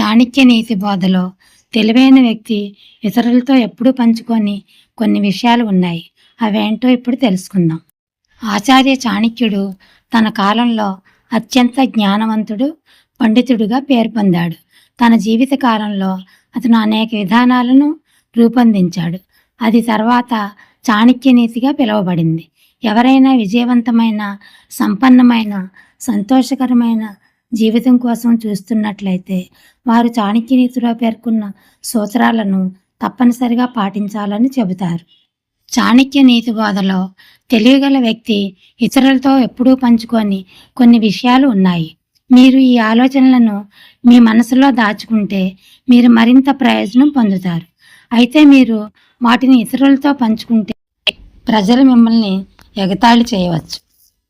చాణక్య నీతి బోధలో తెలివైన వ్యక్తి ఇతరులతో ఎప్పుడూ పంచుకొని కొన్ని విషయాలు ఉన్నాయి. అవేంటో ఇప్పుడు తెలుసుకుందాం. ఆచార్య చాణక్యుడు తన కాలంలో అత్యంత జ్ఞానవంతుడు పండితుడిగా పేరు పొందాడు. తన జీవిత కాలంలో అతను అనేక విధానాలను రూపొందించాడు. అది తర్వాత చాణక్య నీతిగా పిలువబడింది. ఎవరైనా విజయవంతమైన సంపన్నమైన సంతోషకరమైన జీవితం కోసం చూస్తున్నట్లయితే వారు చాణక్య నీతిలో పేర్కొన్న సూత్రాలను తప్పనిసరిగా పాటించాలని చెబుతారు. చాణక్య నీతి బోధలో తెలియగల వ్యక్తి ఇతరులతో ఎప్పుడూ పంచుకొని కొన్ని విషయాలు ఉన్నాయి. మీరు ఈ ఆలోచనలను మీ మనసులో దాచుకుంటే మీరు మరింత ప్రయోజనం పొందుతారు. అయితే మీరు వాటిని ఇతరులతో పంచుకుంటే ప్రజలు మిమ్మల్ని ఎగతాళి చేయవచ్చు.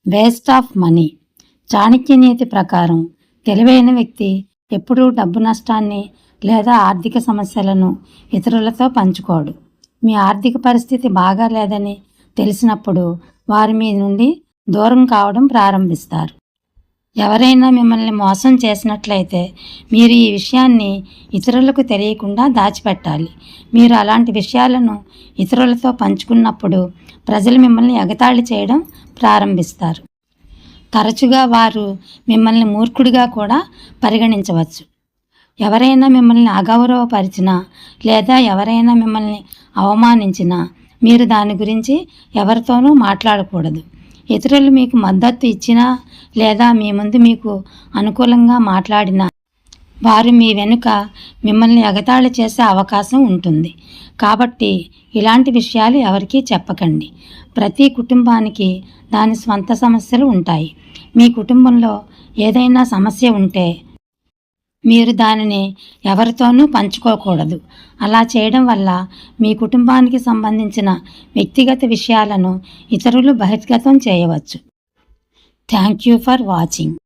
Waste of money. చాణక్య నీతి ప్రకారం తెలివైన వ్యక్తి ఎప్పుడూ డబ్బు నష్టాన్ని లేదా ఆర్థిక సమస్యలను ఇతరులతో పంచుకోడు. మీ ఆర్థిక పరిస్థితి బాగా లేదని తెలిసినప్పుడు వారి మీ నుండి దూరం కావడం ప్రారంభిస్తారు. ఎవరైనా మిమ్మల్ని మోసం చేసినట్లయితే మీరు ఈ విషయాన్ని ఇతరులకు తెలియకుండా దాచిపెట్టాలి. మీరు అలాంటి విషయాలను ఇతరులతో పంచుకున్నప్పుడు ప్రజలు మిమ్మల్ని ఎగతాళి చేయడం ప్రారంభిస్తారు. తరచుగా వారు మిమ్మల్ని మూర్ఖుడిగా కూడా పరిగణించవచ్చు. ఎవరైనా మిమ్మల్ని అగౌరవపరిచినా లేదా ఎవరైనా మిమ్మల్ని అవమానించినా మీరు దాని గురించి ఎవరితోనూ మాట్లాడకూడదు. ఇతరులు మీకు మద్దతు ఇచ్చినా లేదా మీ ముందు మీకు అనుకూలంగా మాట్లాడినా వారు మీ వెనుక మిమ్మల్ని ఎగతాళి చేసే అవకాశం ఉంటుంది. కాబట్టి ఇలాంటి విషయాలు ఎవరికీ చెప్పకండి. ప్రతి కుటుంబానికి దాని స్వంత సమస్యలు ఉంటాయి. మీ కుటుంబంలో ఏదైనా సమస్య ఉంటే మీరు దానిని ఎవరితోనూ పంచుకోకూడదు. అలా చేయడం వల్ల మీ కుటుంబానికి సంబంధించిన వ్యక్తిగత విషయాలను ఇతరులు బహిర్గతం చేయవచ్చు. Thank you for watching.